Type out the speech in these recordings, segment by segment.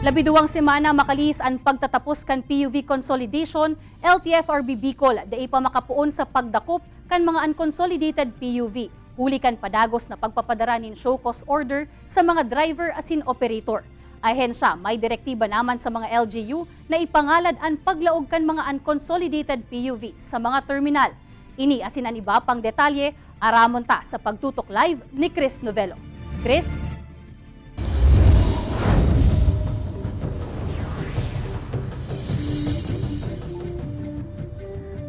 Labiduwang semana makalis ang pagtatapos kan PUV consolidation, LTFRB Bicol, dai pa makapuon sa pagdakop kan mga unconsolidated PUV. Huli kan padagos na pagpapadara nin show cause order sa mga driver asin operator. Ahensya, may direktiba naman sa mga LGU na ipangalad ang paglaog kan mga unconsolidated PUV sa mga terminal. Ini asin ang iba pang detalye, aramon ta sa pagtutok live ni Chris Novelo. Chris?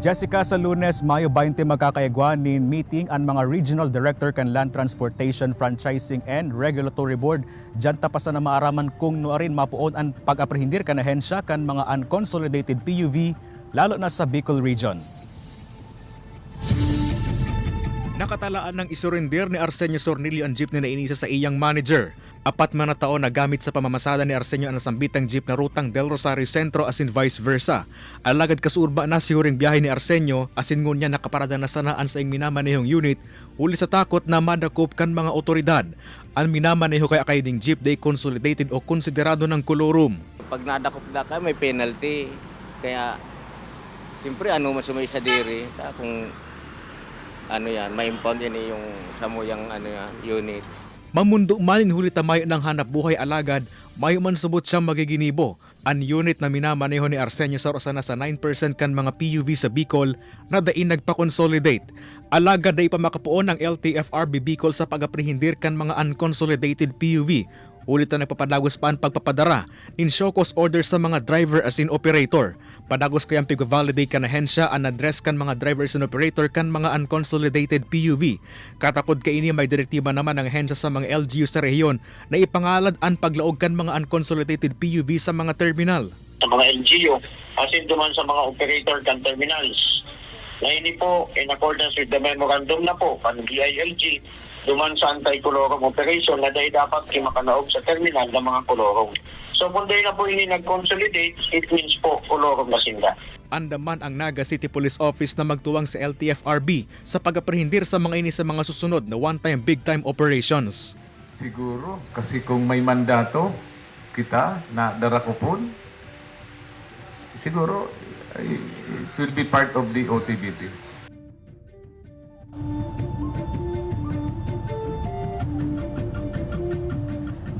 Jessica, sa lunes, Mayo 20 magkakaigwa ni meeting ang mga Regional Director kan Land Transportation, Franchising and Regulatory Board. Diyan tapasan na maaraman kung nuarin mapuon ang pag-aprehindir kan ahensya kan mga unconsolidated PUV, lalo na sa Bicol Region. Nakatalaan ng isurrender ni Arsenio Sornilio ang jeep na nainisa sa iyang manager. Apat man na taon na gamit sa pamamasada ni Arsenio ang nasambitang jeep na rutang Del Rosario Centro asin vice versa. Alagad kasurba na si huring biyahe ni Arsenio asin ngunya nakaparada na sanaan sa iyang minamanehong unit uli sa takot na madakop kan mga otoridad. Ang minamaneho kay akay ding jeep day consolidated o konsiderado ng kolorum. Pag nadakop na ka, may penalty. Kaya, siyempre, ano masumay sa diri. Kung ano yan, may impound yan eh, yung samuyang ano yan, unit. Mamundo manin huli tamayo ng hanap buhay alagad, mayo man subot siya magiginibo. Ang unit na minamaneho ni Arsenio Sorosana sa 9% kan mga PUV sa Bicol na dain nagpa-consolidate. Alagad na ipamakapuon ng LTFRB Bicol sa pag-aprehindir kan mga unconsolidated PUV. Ulit na nagpapadagos pa ang pagpapadara in show cause order sa mga driver as in operator. Padagos kayang pig-validate kan ahensya ang address kan mga drivers and operator kan mga unconsolidated PUV. Katapod kay ini may direktiba naman ng ahensya sa mga LGU sa rehiyon na ipangalad ang paglaog kan mga unconsolidated PUV sa mga terminal. sa mga LGU as in duman sa mga operator kan terminals. Na ini po in accordance with the memorandum na po kan BILG duman sa anti-colorong operation na dahil dapat kimakanaog sa terminal ng mga colorong. So kung dahil na po ini nag-consolidate, it means po colorong na sinda. Andaman ang Naga City Police Office na magtuwang sa LTFRB sa pag-aprehindir sa mga ini sa mga susunod na one-time big-time operations. Siguro, kasi kung may mandato kita na darakupon, siguro eh, it will be part of the OTBT.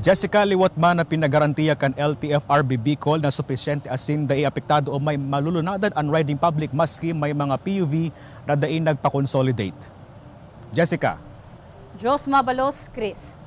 Jessica liwat man na pinagarantiya kan LTFRB Bicol na sufisyente asin dai apektado o may malulunadan ang riding public maski may mga PUV na dai nagpa-consolidate. Jessica, Jos Mabalos, Chris.